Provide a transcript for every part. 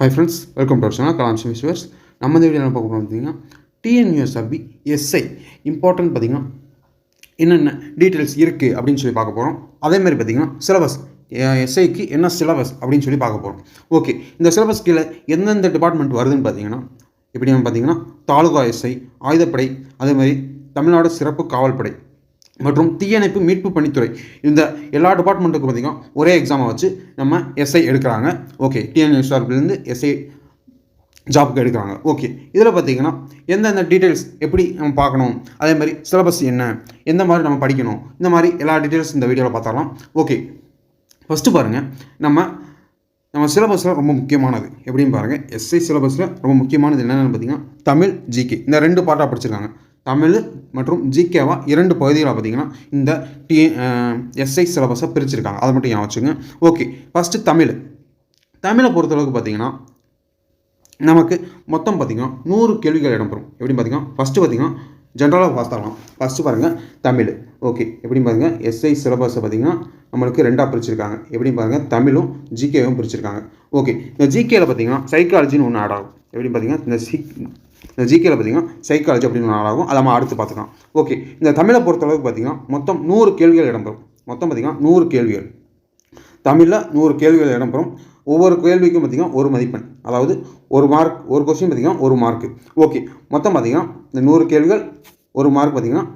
Hi friends welcome to channel Kalam viewers நம்ம இந்த video பார்க்க போகிறோம் பார்த்தீங்கன்னா டிஎன்யூஎஸ்ஆர்பி எஸ்ஐ இம்பார்ட்டன்ட் பார்த்தீங்கன்னா என்னென்ன டீட்டெயில்ஸ் இருக்குது அப்படின்னு சொல்லி பார்க்க போகிறோம் அதேமாதிரி பார்த்தீங்கன்னா சிலபஸ் எஸ்ஐக்கு என்ன சிலபஸ் அப்படின்னு சொல்லி பார்க்க போகிறோம் ஓகே இந்த சிலபஸ் கீழே எந்தெந்த டிபார்ட்மெண்ட் வருதுன்னு பார்த்தீங்கன்னா எப்படி நம்ம பார்த்தீங்கன்னா தாலுகா எஸ்ஐ ஆயுதப்படை அதே மாதிரி தமிழ்நாடு சிறப்பு காவல்படை. மற்றும் தீயணைப்பு மீட்பு பணித்துறை. இந்த எல்லா டிபார்ட்மெண்ட்டுக்கும் பார்த்திங்கன்னா ஒரே எக்ஸாமை வச்சு நம்ம எஸ்ஐ எடுக்கிறாங்க. ஓகே டிஎன்எஸ்ஆர்பிலேருந்து எஸ்ஐ ஜாப்புக்கு எடுக்கிறாங்க. ஓகே இதில் பார்த்தீங்கன்னா எந்தெந்த டீட்டெயில்ஸ் எப்படி நம்ம பார்க்கணும்? அதே மாதிரி சிலபஸ் என்ன? எந்த மாதிரி நம்ம படிக்கணும்? இந்த மாதிரி எல்லா டீட்டெயில்ஸ் இந்த வீடியோவில் பார்த்துடலாம். ஓகே ஃபஸ்ட்டு பாருங்கள் நம்ம நம்ம சிலபஸில் ரொம்ப முக்கியமானது. எப்படின்னு பாருங்கள் எஸ்ஐ சிலபஸில் ரொம்ப முக்கியமானது என்னென்னு பார்த்தீங்கன்னா தமிழ் ஜிகே இந்த ரெண்டு பாட்டாக படிச்சிருக்காங்க. தமிழ் மற்றும் ஜிகேவா இரண்டு பகுதிகளை பார்த்தீங்கன்னா இந்த டி எஸ்ஐ சிலபஸை பிரிச்சிருக்காங்க. அதை மட்டும் ஏன் வச்சுங்க. Okay first Tamil. தமிழை பொறுத்தளவுக்கு பார்த்தீங்கன்னா நமக்கு மொத்தம் பார்த்திங்கன்னா நூறு கேள்விகள் இடம்பெறும். எப்படின்னு பார்த்தீங்கன்னா ஃபஸ்ட்டு பார்த்தீங்கன்னா ஜென்ரலாக பார்த்தாலாம் ஃபஸ்ட்டு பாருங்கள் தமிழ். ஓகே எப்படின்னு பாருங்கள் எஸ்ஐ சிலபஸை பார்த்தீங்கன்னா நம்மளுக்கு ரெண்டாக பிரிச்சிருக்காங்க. எப்படின்னு பாருங்கள் தமிழும் ஜிகேவும் பிரிச்சிருக்காங்க. ஓகே இந்த ஜிகேயில் பார்த்தீங்கன்னா சைக்காலஜின்னு ஒன்று ஆட் ஆகும். எப்படின்னு பார்த்தீங்கன்னா இந்த சி இந்த ஜிகேல பார்த்தீங்கன்னா சைக்காலஜி அப்படின்னு நாளாகும் அதை நம்ம அடுத்து பார்த்துக்கலாம். ஓகே இந்த தமிழை பொறுத்தளவுக்கு பார்த்தீங்கன்னா மொத்தம் நூறு கேள்விகள் இடம்பெறும். மொத்தம் பார்த்தீங்கன்னா நூறு கேள்விகள். தமிழில் நூறு கேள்விகள் இடம்பெறும். ஒவ்வொரு கேள்விக்கும் பார்த்திங்கன்னா ஒரு மதிப்பெண். அதாவது ஒரு மார்க் ஒரு கொஸ்டின் பார்த்திங்கன்னா ஒரு மார்க்கு ஓகே மொத்தம் பார்த்திங்கன்னா இந்த நூறு கேள்விகள் ஒரு மார்க் பார்த்திங்கன்னா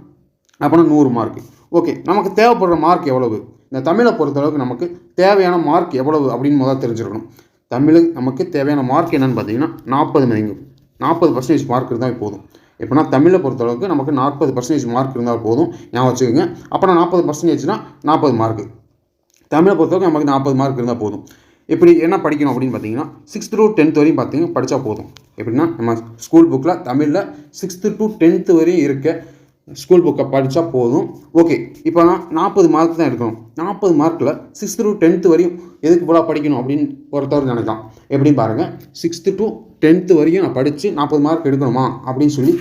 அப்போனா நூறு மார்க்கு ஓகே நமக்கு தேவைப்படுற மார்க் எவ்வளவு? இந்த தமிழை பொறுத்தளவுக்கு நமக்கு தேவையான மார்க் எவ்வளவு அப்படின்னு முதல் தெரிஞ்சிருக்கணும். தமிழ் நமக்கு தேவையான மார்க் என்னென்னு பார்த்தீங்கன்னா நாற்பது மதிப்பு நாற்பது பர்சன்டேஜ் மார்க் இருந்தால் போதும். எப்படின்னா தமிழை பொறுத்தளவுக்கு நமக்கு நாற்பது பர்சன்டேஜ் மார்க் இருந்தால் போதும். ஞாபகம் வச்சுக்கோங்க. அப்போ நாற்பது பர்சன்டேஜ்னால் நாற்பது மார்க்கு தமிழை பொறுத்தளவுக்கு நமக்கு நாற்பது மார்க் இருந்தால் போதும். இப்படி என்ன படிக்கணும் அப்படின்னு பார்த்தீங்கன்னா சிக்ஸ்த் டு டென்த் வரையும் பார்த்தீங்கன்னா படித்தா போதும். எப்படின்னா நம்ம ஸ்கூல் புக்கில் தமிழில் சிக்ஸ்த்து டு டென்த்து வரையும் இருக்க ஸ்கூல் புக்கை படித்தா போதும். ஓகே இப்போ நான் நாற்பது மார்க் தான் எடுக்கணும். நாற்பது மார்க்கில் சிக்ஸ்த்து டு டென்த்து வரையும் எதுக்கு போல படிக்கணும் அப்படின்னு ஒருத்தர் நினைக்கலாம். எப்படின்னு பாருங்கள் சிக்ஸ்த்து டு டென்த்து வரையும் நான் படித்து நாற்பது மார்க் எடுக்கணுமா அப்படின்னு சொல்லி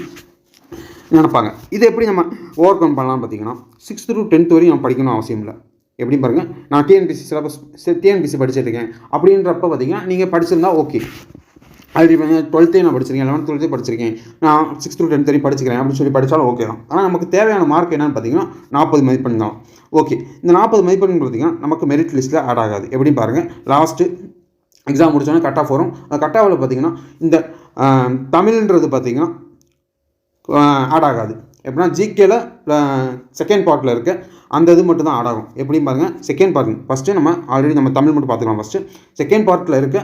நினைப்பாங்க. இது எப்படி நம்ம ஓவர் கம் பண்ணலாம் பார்த்தீங்கன்னா சிக்ஸ்த்து டு டென்த் வரையும் நான் படிக்கணும் அவசியம் இல்லை. எப்படி பாருங்கள் நான் டிஎன்பிசி சிலபஸ் டிஎன்பிசி படிச்சிருக்கேன் அப்படின்றப்ப பார்த்தீங்கன்னா நீங்கள் படிச்சிருந்தா ஓகே அது இப்போ டுவெல்த்தே நான் படிச்சிருக்கேன் லெவன்த் டுவெல்த்தே படிச்சிருக்கேன். நான் சிக்ஸ்த் டு டென்த் வரையும் படிச்சிக்கிறேன் அப்படின்னு சொல்லி படித்தாலும் ஓகே தான். ஆனால் நமக்கு தேவையான மார்க் என்னன்னு பார்த்தீங்கன்னா நாற்பது மதிப்பெண் தான். ஓகே இந்த நாற்பது மதிப்பெண் பார்த்தீங்கன்னா நமக்கு மெரிட் லிஸ்ட்டில் ஆட் ஆகாது. எப்படின்னு பாருங்கள் லாஸ்ட்டு எக்ஸாம் முடிச்சோன்னே கட் ஆஃப் வரும். அந்த கட் ஆஃபில் பார்த்தீங்கன்னா இந்த தமிழ்ன்றது பார்த்தீங்கன்னா ஆட் ஆகாது. எப்படின்னா ஜிகேல செகண்ட் பார்ட்டில் இருக்க. அந்த இது மட்டும் தான் ஆட் ஆகும். எப்படின்னு பாருங்கள் செகண்ட் பார்ட் ஃபஸ்ட்டு நம்ம ஆல்ரெடி நம்ம தமிழ் மட்டும் பார்த்துக்கலாம் ஃபஸ்ட்டு செகண்ட் பார்ட்டில் இருக்க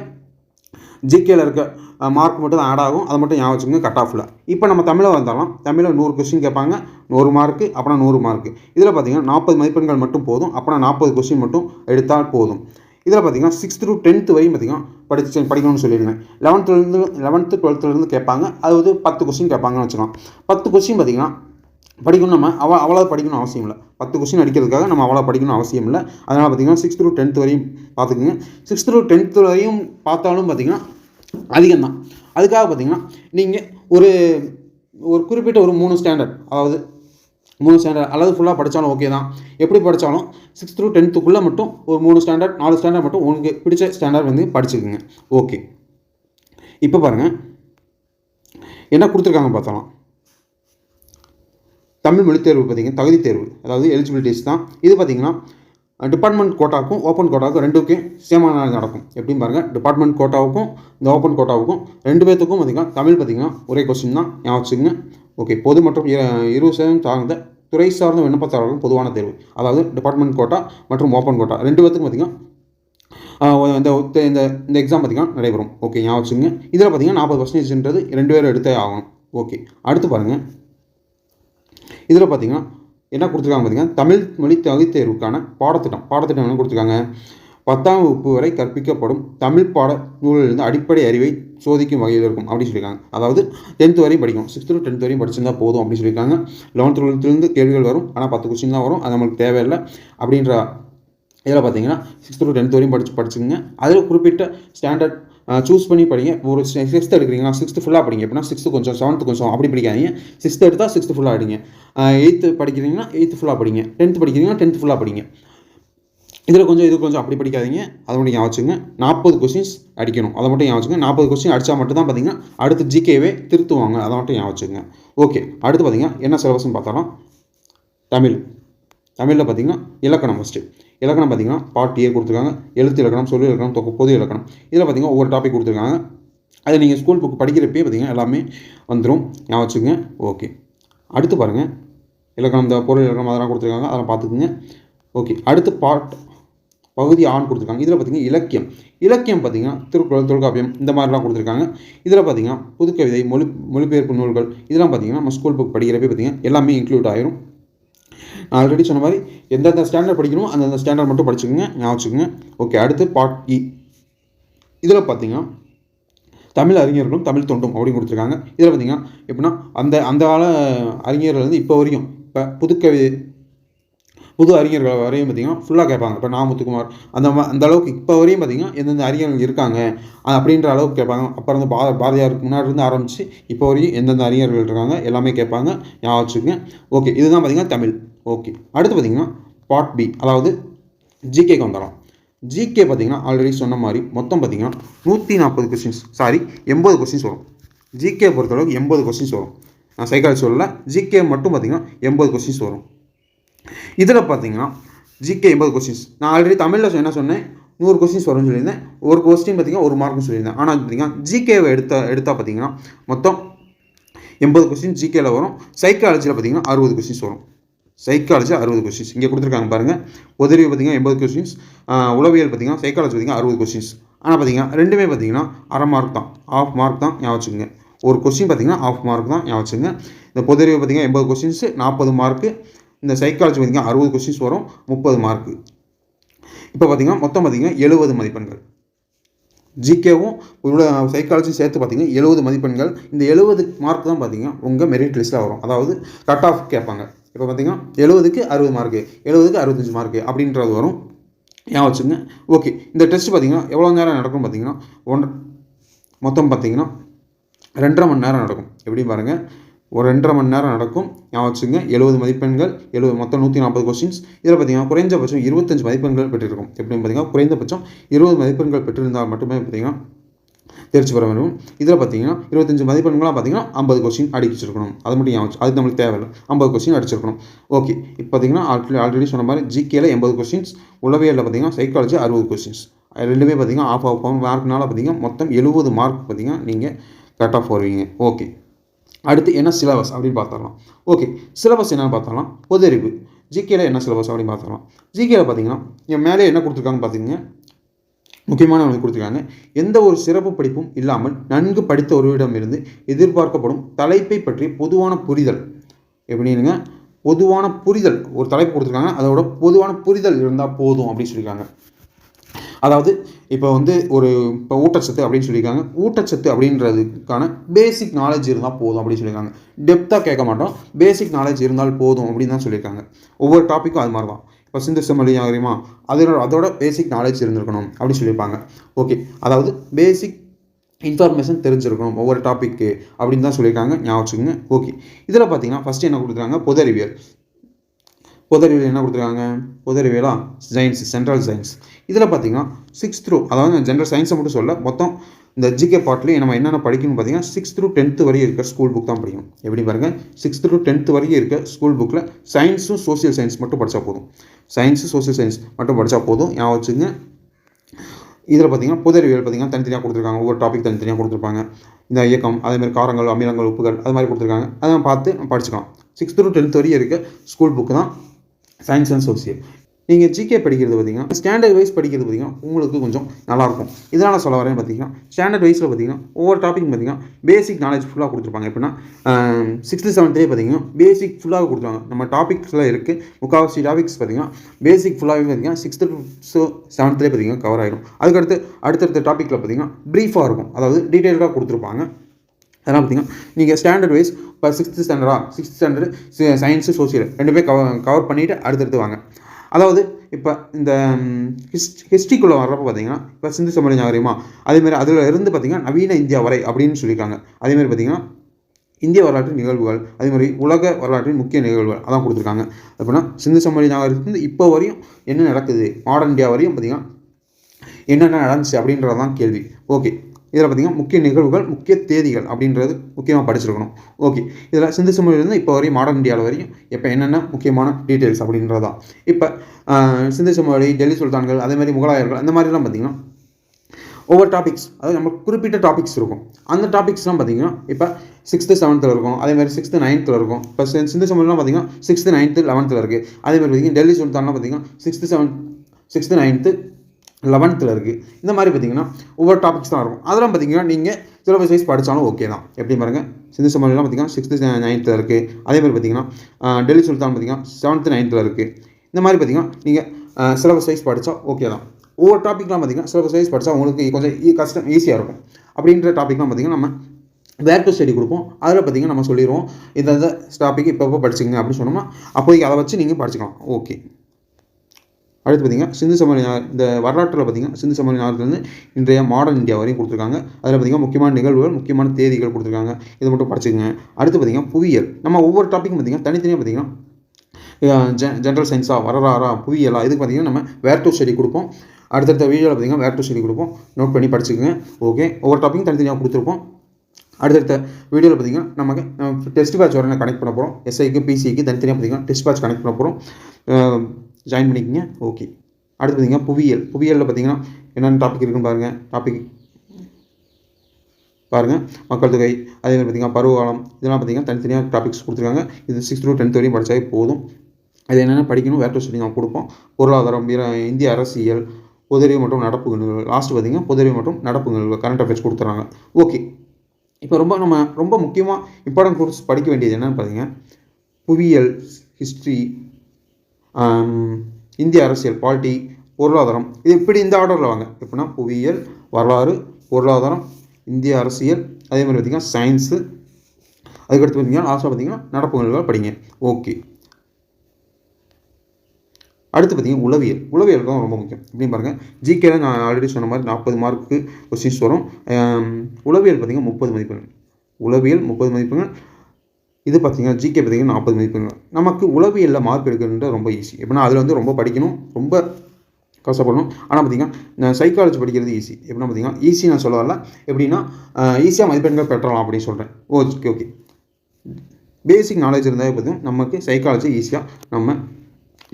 ஜிகேல இருக்க மார்க் மட்டும் தான் ஆட் ஆகும். அதை மட்டும் ஞாபகம் வச்சுக்கோங்க கட் ஆஃபில் இப்போ நம்ம தமிழை வந்தாலும் தமிழில் நூறு கொஸ்டின் கேட்பாங்க. நூறு மார்க்கு அப்புறம் நூறு மார்க்கு இதில் பார்த்தீங்கன்னா நாற்பது மதிப்பெண்கள் மட்டும் போதும். அப்புறம் நாற்பது கொஸ்டின் மட்டும் எடுத்தால் போதும். இதில் பார்த்தீங்கன்னா சிக்ஸ்த் டு டென்த்து வரையும் பார்த்தீங்கன்னா படிச்சு படிக்கணும்னு சொல்லியிருந்தேன் லெவன்த்துலேருந்து லெவன்த்து டுவெல்த்துலேருந்து கேட்பாங்க. அது வந்து பத்து கொஸ்டின் கேட்பாங்கன்னு வச்சுக்கலாம் பத்து கொஸ்டின் பார்த்தீங்கன்னா படிக்கணும் நம்ம. அவ அவ்வளோ படிக்கணும் அவசியம் இல்லை. பத்து கொஸ்டின் அடிக்கிறதுக்காக நம்ம அவ்வளோ படிக்கணும் அவசியம் இல்லை. அதனால் பார்த்தீங்கன்னா சிக்ஸ்த் டு டென்த் வரையும் பார்த்துக்குங்க. சிக்ஸ்த் டு டென்த் வரையும் பார்த்தாலும் பார்த்தீங்கன்னா அதிகம் தான் அதுக்காக பார்த்தீங்கன்னா நீங்கள் ஒரு ஒரு குறிப்பிட்ட ஒரு மூணு ஸ்டாண்டர்ட் அதாவது மூணு ஸ்டாண்டர்ட் அல்லது ஃபுல்லாக படித்தாலும் ஓகே தான். எப்படி படித்தாலும் சிக்ஸ்த் டு டென்த்துக்குள்ளே மட்டும் ஒரு மூணு ஸ்டாண்டர்ட் நாலு ஸ்டாண்டர்ட் மட்டும் உங்களுக்கு பிடிச்ச ஸ்டாண்டர்ட் வந்து படிச்சுக்கோங்க. ஓகே இப்போ பாருங்கள் என்ன கொடுத்துருக்காங்க பார்த்தலாம் தமிழ் மொழி தேர்வு பார்த்திங்கன்னா தகுதி தேர்வு அதாவது எலிஜிபிலிட்டிஸ் தான். இது பார்த்தீங்கன்னா டிபார்ட்மெண்ட் கோட்டாவுக்கும் ஓப்பன் கோட்டாவுக்கும் ரெண்டுக்கும் சேமான நடக்கும். எப்படின்னு பாருங்கள் டிபார்ட்மெண்ட் கோட்டாவுக்கும் இந்த ஓப்பன் கோட்டாவுக்கும் ரெண்டு பேர்த்துக்கும் பார்த்திங்கன்னா தமிழ் பார்த்திங்கன்னா ஒரே கொஸ்டின் தான். ஞாபகம் வச்சுக்கோங்க. ஓகே பொது மற்றும் இருபது சதவீதம் சார்ந்த துறை சார்ந்த விண்ணப்பத்தாளர்களும் பொதுவான தேர்வு. அதாவது டிபார்ட்மெண்ட் கோட்டா மற்றும் ஓப்பன் கோட்டா ரெண்டு பேர்த்துக்கும் பார்த்திங்கன்னா இந்த இந்த இந்த எக்ஸாம் பார்த்திங்கன்னா நடைபெறும். ஓகே ஞாபகம் வச்சுங்க இதில் பார்த்திங்கன்னா நாற்பது பர்சன்டேஜ்ன்றது ரெண்டு பேரும் எடுத்தே ஆகணும். ஓகே அடுத்து பாருங்கள் இதில் பார்த்தீங்கன்னா என்ன கொடுத்துருக்காங்க பார்த்தீங்கன்னா தமிழ் மொழி தகுதி தேர்வுக்கான பாடத்திட்டம். பாடத்திட்டம் என்ன கொடுத்துருக்காங்க? பத்தாம் வகுப்பு வரை கற்பிக்கப்படும் தமிழ் பாட நூலிலிருந்து அடிப்படை அறிவை சோதிக்கும் வகையில் இருக்கும் அப்படின்னு சொல்லியிருக்காங்க. அதாவது டென்த் வரையும் படிக்கும் சிக்ஸ்த் டு டென்த் வரையும் படிச்சிருந்தா போதும் அப்படின்னு சொல்லியிருக்காங்க. லெவன்த் டுவெல்த்துலேருந்து கேள்விகள் வரும். ஆனால் பத்து கொஸ்டின் தான் வரும். அது நம்மளுக்கு தேவையில்லை. அப்படின்ற இதில் பார்த்தீங்கன்னா சிக்ஸ்த் டு டென்த் வரையும் படிச்சு படிச்சுங்க அதில் குறிப்பிட்ட ஸ்டாண்டர்ட் சூஸ் பண்ணி படிங்க. ஒரு சிக்ஸ்த் எடுக்கிறீங்கன்னா சிக்ஸ்த்து ஃபுல்லாக படிங்க. எப்படின்னா சிக்ஸ்த்து கொஞ்சம் செவன்த்து கொஞ்சம் அப்படி படிக்காதீங்க. சிக்ஸ்த்து எடுத்தால் சிக்ஸ்த்து ஃபுல்லாக அடிங்க. எயித்து படிக்கிறீங்கன்னா எயித்து ஃபுல்லாக படிங்க. டென்த்து படிக்கிறீங்கன்னா டென்த்து ஃபுல்லாக படிங்க. இதில் கொஞ்சம் இது கொஞ்சம் அப்படி படிக்காதீங்க. அதை மட்டும் ஞாபகம் நாற்பது கொஸ்டின்ஸ் அடிக்கணும். அதை மட்டும் ஞாபகம் நாற்பது கொஸ்டின் அடித்தா மட்டும் தான் பார்த்தீங்கன்னா அடுத்து ஜிகேவே திருத்துவாங்க. அதை மட்டும் ஞாபகம் ஓகே. அடுத்து பார்த்தீங்கன்னா என்ன சிலபஸ்ன்னு பார்த்தாலும் தமிழ். தமிழில் பார்த்தீங்கன்னா இலக்கணம் ஃபஸ்ட்டு இலக்கணம் பார்த்தீங்கன்னா பாட்டு ஏ கொடுத்துருக்காங்க. எழுத்து இலக்கணம் சொல்லு இலக்கணம் தொகு பொது இலக்கணம். இதில் பார்த்தீங்கன்னா ஒவ்வொரு டாபிக் கொடுத்துருக்காங்க. அதை நீங்கள் ஸ்கூல் புக் படிக்கிறப்பே பார்த்தீங்கன்னா எல்லாமே வந்துடும் ஞாபகம் வச்சுக்கோங்க ஓகே. அடுத்து பாருங்கள் இலக்கணம் இந்த பொருள் இலக்கணம் அதெல்லாம் கொடுத்துருக்காங்க. அதெல்லாம் பார்த்துக்குங்க. ஓகே. அடுத்து பாட் பகுதி ஆண் கொடுத்துருக்காங்க. இதில் பார்த்தீங்கன்னா இலக்கியம். இலக்கியம் பார்த்தீங்கன்னா திருக்குறள் தொல்காப்பியம் இந்த மாதிரிலாம் கொடுத்துருக்காங்க. இதில் பார்த்தீங்கன்னா புதுக்கவிதை மொழி மொழிபெயர்ப்பு நூல்கள் இதெல்லாம் பார்த்தீங்கன்னா நம்ம ஸ்கூல் புக் படிக்கிறப்ப பார்த்தீங்கன்னா எல்லாமே இன்க்ளூட் ஆயிரும். நான் ஆல்ரெடி சொன்ன மாதிரி எந்தெந்த ஸ்டாண்டர்ட் படிக்கணுமோ அந்தந்த ஸ்டாண்டர்ட் மட்டும் படிச்சுக்கோங்க ஞாபகம் வச்சுக்கோங்க. ஓகே அடுத்து பார்ட் இ e. இதில் பார்த்தீங்கன்னா தமிழ் அறிஞர்களும் தமிழ் தொண்டும் அப்படின்னு கொடுத்துருக்காங்க. இதில் பார்த்தீங்கன்னா எப்படின்னா அந்த அந்த கால அறிஞர்கள் வந்து இப்போ வரையும் இப்போ புதுக்கவி புது அறிஞர்கள் வரையும் பார்த்தீங்கன்னா ஃபுல்லாக கேட்பாங்க. இப்போ நாமத்துக்குமார் அந்த மா- அந்த அளவுக்கு இப்போ வரையும் பார்த்திங்கன்னா எந்தெந்த அறிஞர்கள் இருக்காங்க அப்படின்ற அளவுக்கு கேட்பாங்க. அப்புறம் வந்து பா பாரதியாருக்கு முன்னாடி இருந்து ஆரம்பித்து இப்போ வரையும் எந்தெந்த அறிஞர்கள் இருக்காங்க எல்லாமே கேட்பாங்க. ஞாபகம் வச்சுக்கோங்க. ஓகே இதுதான் பார்த்திங்கன்னா தமிழ். ஓகே அடுத்து பார்த்தீங்கன்னா பார்ட் பி அதாவது ஜிகேக்கு வந்துடலாம். ஜிகே பார்த்திங்கன்னா ஆல்ரெடி சொன்ன மாதிரி மொத்தம் பார்த்தீங்கன்னா நூற்றி நாற்பது கொஸ்டின்ஸ் சாரி எண்பது கொஸ்டின்ஸ் வரும். ஜிகே பொறுத்தளவுக்கு எண்பது கொஸ்டின்ஸ் வரும். நான் சைக்காலஜி சொல்லலை. ஜிகே மட்டும் பார்த்தீங்கன்னா எண்பது கொஸ்டின்ஸ் வரும். இதில் பார்த்தீங்கன்னா ஜிகே எண்பது கொஸ்டின்ஸ் நான் ஆல்ரெடி தமிழில் என்ன சொன்னேன்? நூறு கொஸ்டின்ஸ் வரும்னு சொல்லியிருந்தேன். ஒரு கொஸ்டின் பார்த்தீங்கன்னா ஒரு மார்க்கும் சொல்லியிருந்தேன். ஆனால் பார்த்தீங்கன்னா ஜிகேவை எடுத்த எடுத்தால் பார்த்தீங்கன்னா மொத்தம் எண்பது கொஸ்டின் ஜிகேல வரும். சைக்காலஜியில் பார்த்தீங்கன்னா அறுபது கொஸ்டின்ஸ் வரும். சைக்காலஜி அறுபது கொஸ்டின்ஸ் இங்கே கொடுத்துருக்காங்க பாருங்கள் உதவி பார்த்தீங்கன்னா எண்பது கொஸ்டின்ஸ் உளவியல் பார்த்தீங்கன்னா சைக்காலஜி பார்த்தீங்கன்னா அறுபது கொஸ்டின்ஸ் ஆனால் பார்த்தீங்கன்னா ரெண்டுமே பார்த்தீங்கன்னா அரை மார்க் தான். ஆஃப் மார்க் தான் ஞாபகம் வச்சுக்கோங்க. ஒரு கொஸ்டின் பார்த்தீங்கன்னா ஆஃப் மார்க் தான் ஞாபகம் வச்சுங்க இந்த பொதறிவு பார்த்தீங்கன்னா எண்பது கொஸ்டின்ஸ் நாற்பது மார்க்கு இந்த சைக்காலஜி பார்த்தீங்கன்னா அறுபது கொஸ்டின்ஸ் வரும் முப்பது மார்க்கு இப்போ பார்த்தீங்கன்னா மொத்தம் பார்த்திங்கன்னா எழுபது மதிப்பெண்கள். ஜிகேவும் உங்களோட சைக்காலஜியும் சேர்த்து பார்த்தீங்கன்னா எழுபது மதிப்பெண்கள். இந்த எழுபது மார்க் தான் பார்த்தீங்கன்னா உங்கள் மெரிட் லிஸ்ட்டில் வரும். அதாவது கட் ஆஃப் கேட்பாங்க. இப்போ பார்த்தீங்கன்னா எழுபதுக்கு அறுபது மார்க்கு எழுபதுக்கு அறுபத்தஞ்சு மார்க்கு அப்படின்றது வரும். ஏன் வச்சுங்க ஓகே இந்த டெஸ்ட் பார்த்தீங்கன்னா எவ்வளோ நேரம் நடக்கும் பார்த்தீங்கன்னா ஒன் மொத்தம் பார்த்தீங்கன்னா ரெண்டரை மணி நேரம் நடக்கும். எப்படி பாருங்கள் ஒரு ரெண்டரை மணி நேரம் நடக்கும். ஞாபகம் வச்சுங்க எழுபது மதிப்பெண்கள் எழுபது மொத்தம் நூற்றி நாற்பது கொஸ்டின்ஸ் இதில் பார்த்தீங்கன்னா குறைஞ்சபட்சம் இருபத்தஞ்சு மதிப்பெண்கள் பெற்றிருக்கும். எப்படின்னு பார்த்தீங்கன்னா குறைந்தபட்சம் இருபது மதிப்பெண்கள் பெற்றிருந்தால் மட்டுமே பார்த்தீங்கன்னா தேர்ச்சி பெற வேண்டும் இதில் பார்த்தீங்கன்னா இருபத்தஞ்சு மதிப்பெண்களாக பார்த்தீங்கன்னா ஐம்பது கொஸ்டின் அடிச்சிருக்கணும் அது மட்டும் ஞாபகம் அது நம்மளுக்கு தேவையில்லை. ஐம்பது கொஸ்டின் அடிச்சிருக்கணும். ஓகே இப்போ பார்த்தீங்கன்னா ஆல்ரெடி ஆல்ரெடி சொன்ன மாதிரி ஜிகேல எண்பது கொஸ்டின்ஸ் உளவியலில் பார்த்தீங்கன்னா சைக்காலஜி அறுபது கொஸ்டின்ஸ் ரெண்டுமே பார்த்தீங்கன்னா ஆஃப் ஆஃப் மார்க்னால பார்த்தீங்கன்னா மொத்தம் எழுபது மார்க் பார்த்தீங்கன்னா நீங்கள் கட் ஆஃப் வருவீங்க ஓகே அடுத்து என்ன சிலபஸ் அப்படின்னு பார்த்துடலாம். ஓகே சிலபஸ் என்னென்னு பார்த்தரலாம் பொது அறிவு ஜிகேல என்ன சிலபஸ் அப்படின்னு பார்த்துடலாம். ஜிகேல பார்த்தீங்கன்னா என் மேலே என்ன கொடுத்துருக்காங்கன்னு பார்த்தீங்கன்னா முக்கியமான ஒன்று கொடுத்துருக்காங்க. எந்த ஒரு சிறப்பு படிப்பும் இல்லாமல் நன்கு படித்த ஒருவரிடமிருந்து எதிர்பார்க்கப்படும் தலைப்பை பற்றி பொதுவான புரிதல். எப்படின்னுங்க பொதுவான புரிதல். ஒரு தலைப்பு கொடுத்துருக்காங்க. அதோட பொதுவான புரிதல் இருந்தால் போதும் அப்படின்னு சொல்லியிருக்காங்க. அதாவது இப்போ வந்து ஒரு இப்போ ஊட்டச்சத்து அப்படின்னு சொல்லியிருக்காங்க. ஊட்டச்சத்து அப்படின்றதுக்கான பேசிக் நாலேஜ் இருந்தால் போதும் அப்படின்னு சொல்லியிருக்காங்க. டெப்த்தாக கேட்க மாட்டோம். பேசிக் நாலேஜ் இருந்தால் போதும் அப்படின்னு தான் சொல்லியிருக்காங்க. ஒவ்வொரு டாப்பிக்கும் அது மாதிரி தான். இப்போ சிந்து செம்மொழி ஆகிரியுமா அதோட அதோட பேசிக் நாலேஜ் இருந்திருக்கணும் அப்படின்னு சொல்லியிருப்பாங்க. ஓகே அதாவது பேசிக் இன்ஃபர்மேஷன் தெரிஞ்சிருக்கணும் ஒவ்வொரு டாப்பிக்கு அப்படின்னு தான் சொல்லியிருக்காங்க. ஞாபகம் வச்சுக்கோங்க. ஓகே இதில் பார்த்தீங்கன்னா ஃபஸ்ட்டு என்ன கொடுத்துருக்காங்க பொது அறிவியல். பொது என்ன கொடுத்துருக்காங்க? பொது சயின்ஸ் சென்ட்ரல் சயின்ஸ் இதில் பார்த்தீங்கன்னா சிக்ஸ் த்ரூ அதாவது ஜென்ரல் சயின்ஸை மட்டும் சொல்ல மொத்தம் இந்த ஜிகே பார்ட்லேயே நம்ம என்னென்ன படிக்கணும்னு பார்த்தீங்கன்னா சிக்ஸ் த்ரூ டென்த் வரையும் இருக்கிற ஸ்கூல் புக் தான் படிக்கும் எப்படி பாருங்கள் சிக்ஸ் த்ரூ டென்த்து வரையும் இருக்க ஸ்கூல் புக்கில் சயின்ஸும் சோசியல் சயின்ஸ் மட்டும் படித்தா போதும். சயின்ஸு சோசியல் சயின்ஸ் மட்டும் படித்தா போதும். ஞாபகம் வச்சுங்க இதில் பார்த்தீங்கன்னா புதறிவியல் பார்த்தீங்கன்னா தனித்தனியாக கொடுத்துருக்காங்க. ஒவ்வொரு டாபிக் தனித்தனியாக கொடுத்துருப்பாங்க. இந்த இயக்கம் அதேமாதிரி காரங்கள் அமிலங்கள் உப்புகள் அது மாதிரி கொடுத்துருக்காங்க. அதை நம்ம பார்த்து படிச்சுக்கலாம். சிக்ஸ்த் டு டென்த் வரையும் இருக்க ஸ்கூல் புக்கு தான் சயின்ஸ் அண்ட் சோசியல் நீங்கள் ஜிகே படிக்கிறது பார்த்தீங்கன்னா ஸ்டாண்டர்ட் வைஸ் படிக்கிறது பார்த்தீங்கன்னா உங்களுக்கு கொஞ்சம் நல்லாயிருக்கும். இதனால் சொல்ல வரேன் பார்த்தீங்கன்னா ஸ்டாண்டர்ட் வைஸில் பார்த்தீங்கன்னா ஒவ்வொரு டாபிக் பார்த்தீங்கன்னா பேசிக் நாலேஜ் ஃபுல்லாக கொடுத்துருப்பாங்க. எப்படின்னா சிக்ஸ்த்து செவன்த்லேயே பார்த்தீங்கன்னா பேசிக் ஃபுல்லாக கொடுத்துருவாங்க. நம்ம டாபிக்ஸில் இருக்குது முக்கால்வாசி டாபிக்ஸ் பார்த்தீங்கன்னா பேசிக் ஃபுல்லாகவே பார்த்தீங்கன்னா சிக்ஸ்த்து டு செவன்த்லேயே பார்த்தீங்கன்னா கவர் ஆகிடும் அதுக்கடுத்து அடுத்தடுத்த டாப்பிக்கில் பார்த்தீங்கன்னா ப்ரீஃபாக இருக்கும். அதாவது டீட்டெயில்டாக கொடுத்துருப்பாங்க. அதெல்லாம் பார்த்தீங்கன்னா நீங்கள் ஸ்டாண்டர்ட் வைஸ் இப்போ சிக்ஸ்த்து ஸ்டாண்டர்டா சிக்ஸ்த் ஸ்டாண்டர்டு சயின்ஸு சோசியல் ரெண்டுமே கவர் கவர் பண்ணிவிட்டு அடுத்தடுத்து வாங்க. அதாவது இப்போ இந்த ஹிஸ்ட் ஹிஸ்ட்ரிக்குள்ளே வர்றப்போ பார்த்தீங்கன்னா இப்போ சிந்து சமணி நாகரிகமா அதேமாதிரி அதில் இருந்து பார்த்தீங்கன்னா நவீன இந்தியா வரை அப்படின்னு சொல்லியிருக்காங்க. அதேமாதிரி பார்த்தீங்கன்னா இந்திய வரலாற்று நிகழ்வுகள் அதே மாதிரி உலக வரலாற்றின் முக்கிய நிகழ்வுகள் அதான் கொடுத்துருக்காங்க. அப்படின்னா சிந்து சமவெளி நாகரிகத்துலேருந்து இப்போ வரையும் என்ன நடக்குது? மாடர்ன் இந்தியா வரையும் பார்த்திங்கன்னா என்னென்ன நடந்துச்சு அப்படின்றது தான் கேள்வி. ஓகே இதில் பார்த்திங்கன்னா முக்கிய நிகழ்வுகள் முக்கிய தேதிகள் அப்படின்றது முக்கியமாக படிச்சிருக்கணும். ஓகே இதில் சிந்து சமவெளியிலேருந்து இப்போ வரையும் மாடர்ன் இந்தியாவில் வரையும் இப்போ என்னென்ன முக்கியமான டீட்டெயில்ஸ் அப்படின்றது. தான் இப்போ சிந்து சமவெளி டெல்லி சுல்தான்கள் அதே மாதிரி முகலாயர்கள் அந்த மாதிரிலாம் பார்த்திங்கன்னா ஒவ்வொரு டாபிக்ஸ் அதாவது நம்ம குறிப்பிட்ட டாபிக்ஸ் இருக்கும். அந்த டாபிக்ஸ்லாம் பார்த்தீங்கன்னா இப்போ சிக்ஸ்த்து செவன்த்தில் இருக்கும். அதே மாதிரி சிக்ஸ்த்து நைன்த்தில் இருக்கும். இப்போ சிந்து சமூகம்லாம் பார்த்தீங்கன்னா சிக்ஸ்த்து நைன்த்து லெவன்த்தில் இருக்குது அதே மாதிரி பார்த்தீங்கன்னா டெல்லி சுல்தான்லாம் பார்த்தீங்கன்னா சிக்ஸ்த்து செவன்த் சிக்ஸ்த்து நைன்த்து லெவன்த்தில் இருக்குது இந்த மாதிரி பார்த்தீங்கன்னா ஒவ்வொரு டாபிக்ஸ் தான் இருக்கும். அதெல்லாம் பார்த்தீங்கன்னா நீங்கள் சிலபஸ் வைஸ் படித்தாலும் ஓகே தான். எப்படி பாருங்க? சிந்து சமாளிலாம் பார்த்தீங்கன்னா சிக்ஸ்த்து நைன்த்தில் இருக்குது அதே மாதிரி பார்த்தீங்கன்னா டெல்லி சுல்தான் பார்த்தீங்கன்னா செவன்த்து நைன்த்தில் இருக்குது இந்த மாதிரி பார்த்தீங்கன்னா நீங்கள் சிலபஸ் வைஸ் படித்தா ஓகே தான். ஒவ்வொரு டாப்பிக்லாம் பார்த்தீங்கன்னா சிலபஸ் வைஸ் படித்தா உங்களுக்கு கொஞ்சம் கஷ்டம் ஈஸியாக இருக்கும். அப்படின்ற டாப்பிக்லாம் பார்த்தீங்கன்னா நம்ம வேர் டு ஸ்டடி கொடுப்போம். அதில் பார்த்தீங்கன்னா நம்ம சொல்லிடுவோம். இந்த இந்த டாபிக் இப்போ இப்போ படிச்சுங்க அப்படின்னு சொன்னோம்னா அப்போதைக்கு அதை வச்சு நீங்கள் படிச்சுக்கலாம். ஓகே அடுத்து பார்த்தீங்கன்னா சிந்து சமவெளி இந்த வரலாற்றில் பார்த்தீங்கன்னா சிந்து சமவெளி நாகரத்துலேருந்து இன்றைய மாடர்ன் இந்தியா வரையும் கொடுத்துருக்காங்க. அதில் பார்த்தீங்கன்னா முக்கியமான நிகழ்வுகள் முக்கியமான தேதிகள் கொடுத்துருக்காங்க. இதை மட்டும் படிச்சுக்கோங்க. அடுத்து பார்த்தீங்கன்னா புவியியல். நம்ம ஒவ்வொரு டாப்பிக்கும் பார்த்திங்கன்னா தனித்தனியாக பார்த்தீங்கன்னா ஜென்ரல் சயின்ஸா வரலாறா புவியியலா இதுக்கு பார்த்தீங்கன்னா நம்ம வேர் டூ ஸ்டடி கொடுப்போம். அடுத்தடுத்த வீடியோவில் பார்த்தீங்கன்னா வேர் டூ ஸ்டடி கொடுப்போம். நோட் பண்ணி படிச்சுக்கோங்க. ஓகே ஒவ்வொரு டாப்பிக்கும் தனித்தனியாக கொடுத்துருப்போம். அடுத்தடுத்த வீடியோவில் பார்த்தீங்கன்னா நமக்கு டெஸ்ட் பேட்ச் வர கனெக்ட் பண்ண போகிறோம் எஸ்ஐக்கு பிசிக்கு தனித்தனியாக பார்த்தீங்கன்னா டெஸ்ட் பேட்ச் கனெக்ட் பண்ண போகிறோம் ஜாயின் பண்ணிக்கோங்க. ஓகே அடுத்து பார்த்தீங்கன்னா புவியியல். புவியியலில் பார்த்தீங்கன்னா என்னென்ன டாபிக் இருக்குன்னு பாருங்கள் டாபிக் பாருங்கள் மக்கள் தொகை அதே மாதிரி பார்த்தீங்கன்னா பருவகாலம் இதெல்லாம் பார்த்தீங்கன்னா தனித்தனியாக டாபிக்ஸ் கொடுத்துருக்காங்க. இது சிக்ஸ்த் டு டென்த் வரையும் படித்தாவே போதும். அது என்னென்ன படிக்கணும் வேறு டு நாங்கள் கொடுப்போம். பொருளாதாரம் வீர இந்திய அரசியல் பொதறிவு மற்றும் நடப்பு நிகழ்வுகள் லாஸ்ட் பார்த்திங்கன்னா பொதறிவு மற்றும் நடப்பு நிகழ்வுகள் கரண்ட் அஃபேர்ஸ் கொடுத்துறாங்க. ஓகே இப்போ ரொம்ப நம்ம ரொம்ப முக்கியமாக இம்பார்ட்டன்ட் கோர்ஸ் படிக்க வேண்டியது என்னென்னு பார்த்தீங்கன்னா புவியியல் ஹிஸ்ட்ரி இந்திய அரசியல் பாலிட்டி பொருளாதாரம். இது இப்படி இந்த ஆர்டரில் வாங்க? எப்படின்னா புவியியல் வரலாறு பொருளாதாரம் இந்திய அரசியல் அதே மாதிரி பார்த்திங்கன்னா சயின்ஸு அதுக்கடுத்து பார்த்தீங்கன்னா லாஸ்ட்டாக பார்த்தீங்கன்னா நடப்பு நிகழ்வுகள் படிங்க. ஓகே அடுத்து பார்த்தீங்கன்னா உளவியல். உளவியல் தான் ரொம்ப முக்கியம். எப்படின்னு பாருங்கள் ஜிகேல நான் ஆல்ரெடி சொன்ன மாதிரி நாற்பது மார்க்கு கொஸ்டின்ஸ் வரும். உளவியல் பார்த்தீங்கன்னா முப்பது மதிப்பெண்கள். உளவியல் முப்பது மதிப்பெண்கள். இது பார்த்தீங்கன்னா ஜிகே பார்த்தீங்கன்னா நாற்பது மதிப்பெண்கள். நமக்கு உளவியலில் மார்க் எடுக்கணுன்றது ரொம்ப ஈஸி எப்படின்னா அதில் வந்து ரொம்ப படிக்கணும் ரொம்ப கஷ்டப்படணும். ஆனால் பார்த்தீங்கன்னா சைக்காலஜி படிக்கிறது ஈஸி எப்படின்னா பார்த்தீங்கன்னா ஈஸி நான் சொல்ல வரல எப்படின்னா ஈஸியாக மதிப்பெண்கள் பெற்றலாம் அப்படின்னு சொல்கிறேன் ஓகே ஓகே பேசிக் நாலேஜ் இருந்தால் போதும் நமக்கு சைக்காலஜி ஈஸியாக நம்ம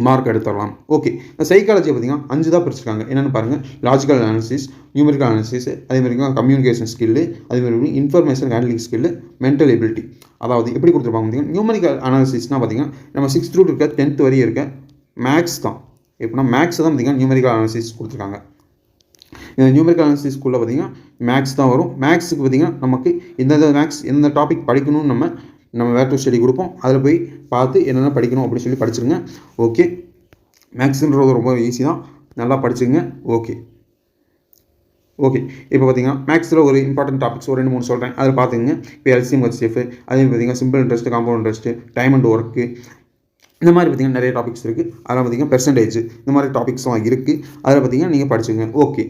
மார்க் எடுத்துடலாம். ஓகே இந்த சைக்காலஜி பார்த்தீங்கன்னா அஞ்சு தான் பிரிச்சிருக்காங்க. என்னென்னு பாருங்கள் லாஜிக்கல் அனாலிசிஸ் நியூமரிக்கல் அனாலிசிஸ் அதே மாதிரி கம்யூனிகேஷன் ஸ்கில்லு அதே மாதிரி information handling skill mental ability அதாவது எப்படி கொடுத்துருப்பாங்க பார்த்தீங்கன்னா நியூமரிக்கல் அனாலிசிஸ்னால் பார்த்தீங்கன்னா நம்ம சிக்ஸ்த் ரூட் இருக்க டென்த் வரையும் இருக்க மேக்ஸ் தான். எப்படின்னா மேக்ஸ் தான் பார்த்தீங்கன்னா நியூமரிக்கல் அனாலிசிஸ் கொடுத்துருக்காங்க. இந்த நியூமரிக்கல் அனாலிசிஸ் ஸ்கூலில் பார்த்தீங்கன்னா மேக்ஸ் தான் வரும். மேக்ஸுக்கு பார்த்தீங்கன்னா நமக்கு எந்தெந்த மேக்ஸ் எந்த டாபிக் படிக்கணும்னு நம்ம நம்ம வேர் டு ஸ்டடி கொடுப்போம். அதில் போய் பார்த்து என்னென்ன படிக்கணும் அப்படின்னு சொல்லி படிச்சுருங்க. ஓகே. மேக்ஸுன்றது ரொம்ப ஈஸி தான். நல்லா படிச்சுங்க. ஓகே. ஓகே. இப்போ பார்த்தீங்கன்னா மேக்ஸில் ஒரு இம்பார்ட்டன்ட் டாபிக்ஸ் ஒரு ரெண்டு மூணு சொல்கிறேன் அதில் பார்த்துங்க இப்போ எல்சிஎம் ஹெச்எஃப் அதே மாதிரி பார்த்தீங்கன்னா simple interest compound interest time and work இந்த மாதிரி பார்த்தீங்கன்னா நிறைய டாபிக்ஸ் இருக்குது அதில் பார்த்தீங்கன்னா பெர்சன்டேஜ் இந்த மாதிரி டாபிக்ஸ்லாம் இருக்குது அதில் பார்த்தீங்கன்னா நீங்கள் படிச்சுங்க. ஓகே.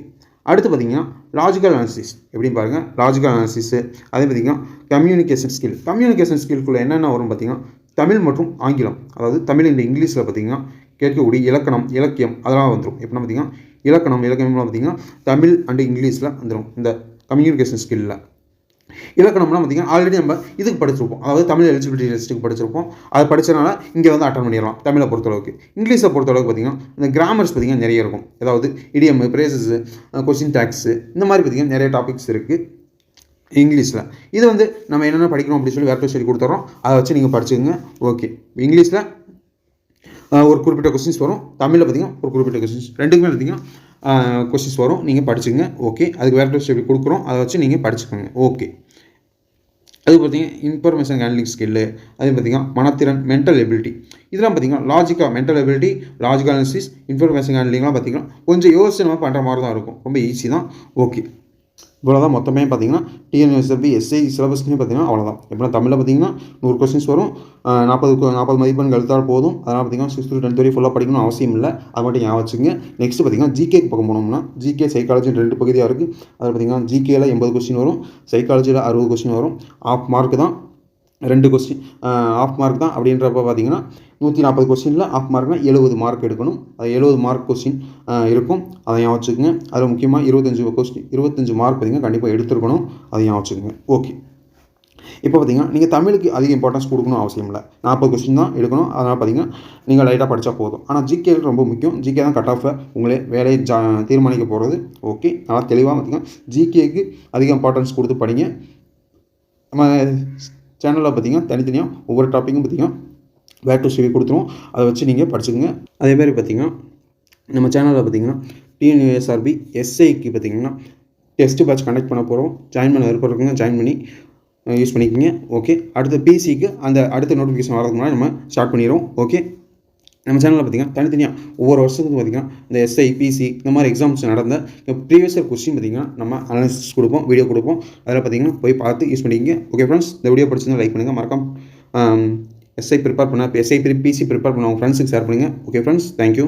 அடுத்து பார்த்தீங்கன்னா லாஜிக்கல் அனாலிசிஸ் எப்படின்னு பாருங்கள் லாஜிக்கல் அனாலிசிஸு அதே பார்த்திங்கன்னா கம்யூனிகேஷன் ஸ்கில் கம்யூனிகேஷன் ஸ்கில்குள்ளே என்னென்ன வரும் பார்த்தீங்கன்னா தமிழ் மற்றும் ஆங்கிலம். அதாவது தமிழ் இந்த இங்கிலீஷில் பார்த்தீங்கன்னா கேட்கக்கூடிய இலக்கணம் இலக்கியம் அதெல்லாம் வந்துடும் எப்படின்னா பார்த்தீங்கன்னா இலக்கணம் இலக்கியம்லாம் பார்த்தீங்கன்னா தமிழ் அண்டு இங்கிலீஷில் வந்துடும் இந்த கம்யூனிகேஷன் ஸ்கில்லில் இலக்கணம்லாம் பார்த்தீங்கன்னா ஆல்ரெடி நம்ம இதுக்கு படிச்சிருப்போம். அதாவது தமிழ் எலிஜிபிலிட்டி டெஸ்ட்டுக்கு படிச்சிருப்போம். அது படித்தனால இங்கே வந்து அட்டன் பண்ணிடலாம் தமிழை பொறுத்தளவுக்கு. இங்கிலீஷை பொறுத்தளவுக்கு பார்த்தீங்கன்னா இந்த கிராமர்ஸ் பார்த்தீங்கன்னா நிறைய இருக்கும். அதாவது இடிஎம் பிரேசஸ் கொஸ்டின் டேக்ஸு இந்த மாதிரி பார்த்தீங்கன்னா நிறைய டாபிக்ஸ் இருக்குது இங்கிலீஷில். இது வந்து நம்ம என்னென்ன படிக்கணும் அப்படின்னு சொல்லி வேறு சொல்லி கொடுத்துறோம். அதை வச்சு நீங்கள் படிச்சுக்கோங்க. ஓகே இங்கிலீஷில் ஒரு குறிப்பிட்ட கொஸ்டின்ஸ் வரும். தமிழில் பார்த்தீங்கன்னா ஒரு குறிப்பிட்ட கொஸ்டின்ஸ் ரெண்டுக்குமே பார்த்தீங்கன்னா கொஸ்டின்ஸ் வரும். நீங்கள் படிச்சுங்க ஓகே அதுக்கு வேறு சொல்லி கொடுக்குறோம். அதை வச்சு நீங்கள் படிச்சுக்கோங்க. ஓகே அது பார்த்தீங்கன்னா இன்ஃபர்மேஷன் ஹேண்ட்லிங் ஸ்கில்லு அது பார்த்தீங்கன்னா மனத்திறன் மென்டல் எபிலிட்டி இதெல்லாம் பார்த்தீங்கன்னா லாஜிக்காக mental ability logical analysis information ஹேண்ட்லிங்லாம் பார்த்தீங்கன்னா கொஞ்சம் யோசிச்சு நம்ம பண்ணுற மாதிரி தான் இருக்கும். ரொம்ப ஈஸி தான். ஓகே இவ்வளோ தான் மொத்தமே பார்த்தீங்கன்னா டிஎன்எஸ்எஃபி எஸ்ஐ சிலபஸ்லேயும் பார்த்தீங்கன்னா அவ்வளோதான் எப்படின்னா தமிழில் பார்த்தீங்கன்னா நூறு கொஸ்டின்ஸ் வரும். நாற்பது நாற்பது மதிப்பெண் எழுத்தால் போதும். அதனால் பார்த்தீங்கன்னா சிக்ஸ்த் டு டென்த் வரையும் ஃபுல்லாக படிக்கணும் அவசியம் இல்லை. அது மட்டும் ஞாபகம் வச்சுங்க நெக்ஸ்ட் பார்த்தீங்கன்னா ஜிகேக்கு பக்கம் போனோம்னா ஜிகே சைக்காலஜி ரெண்டு பகுதியாக இருக்குது அதில் பார்த்தீங்கன்னா ஜிகேயில் எண்பது கொஸ்டின் வரும். சைக்காலஜியில் அறுபது கொஸ்டின் வரும். ஆஃப் மார்க் தான் ரெண்டு கொஸ்டின் ஆஃப் மார்க் தான் அப்படின்றப்ப பார்த்தீங்கன்னா நூற்றி நாற்பது கொஸ்டினில் ஆஃப் மார்க்னால் எழுபது மார்க் எடுக்கணும். அது எழுபது மார்க் கொஸ்டின் இருக்கும். அதை ஞாபகம் வச்சுக்கோங்க. அதில் முக்கியமாக இருபத்தஞ்சு கொஸ்டின் இருபத்தஞ்சு மார்க் பார்த்தீங்கன்னா கண்டிப்பாக எடுத்துருக்கணும். அதை ஞாபகம் வச்சுக்கோங்க. ஓகே. இப்போ பார்த்தீங்கன்னா நீங்கள் தமிழுக்கு அதிக இம்பார்ட்டன்ஸ் கொடுக்கணும் அவசியம் இல்லை. நாற்பது கொஸ்டின் தான் எடுக்கணும். அதனால் பார்த்தீங்கன்னா நீங்கள் லைட்டாக படித்தா போதும். ஆனால் ஜிகே ரொம்ப முக்கியம். ஜிகே தான் கட் ஆஃபை உங்களே வேலையை ஜா தீர்மானிக்க போகிறது ஓகே. நல்லா தெளிவாக பார்த்தீங்கன்னா ஜிகேக்கு அதிக இம்பார்ட்டன்ஸ் கொடுத்து படிங்க. நம்ம சேனலில் பார்த்தீங்கன்னா தனித்தனியாக ஒவ்வொரு டாப்பிக்கும் பார்த்தீங்கன்னா வேர் டு சிவி கொடுத்துருவோம். அதை வச்சு நீங்கள் படிச்சுக்கோங்க. அதே மாதிரி பார்த்தீங்கன்னா நம்ம சேனலில் பார்த்தீங்கன்னா டிஎன்யூஎஸ்ஆர்பி எஸ்ஐக்கு பார்த்தீங்கன்னா டெஸ்ட் பேட்ச் கண்டக்ட் பண்ண போகிறோம் ஜாயின் பண்ண விருப்பம் ஜாயின் பண்ணி யூஸ் பண்ணிக்கோங்க. ஓகே அடுத்த பிசிக்கு அந்த அடுத்த நோட்டிஃபிகேஷன் வரதுக்கு முன்னாடி நம்ம ஸ்டார்ட் பண்ணிடுவோம் ஓகே நம்ம சேனலில் பார்த்தீங்கன்னா தனித்தனியாக ஒவ்வொரு வருஷத்துக்கு பார்த்தீங்கன்னா இந்த எஸ்ஐ பிசி இந்த மாதிரி எக்ஸாம்ஸ் நடந்த ப்ரீவியஸ் இயர் கொஸ்டின் பார்த்திங்கன்னா நம்ம அனாலிசிஸ் கொடுப்போம் வீடியோ கொடுப்போம். அதில் பார்த்தீங்கன்னா போய் பார்த்து யூஸ் பண்ணிக்கோங்க. ஓகே ஃப்ரெண்ட்ஸ் இந்த வீடியோ பிடிச்சிருந்தா லைக் பண்ணுங்கள் மறக்காம எஸ்ஐ ப்ரிப்பேர் பண்ணால் எஸ்ஐ பிசி ப்ரிப்பேர் பண்ண உங்கள் ஃப்ரெண்ட்ஸுக்கு ஷேர் பண்ணுங்கள் ஓகே ஃப்ரெண்ட்ஸ் தேங்க்யூ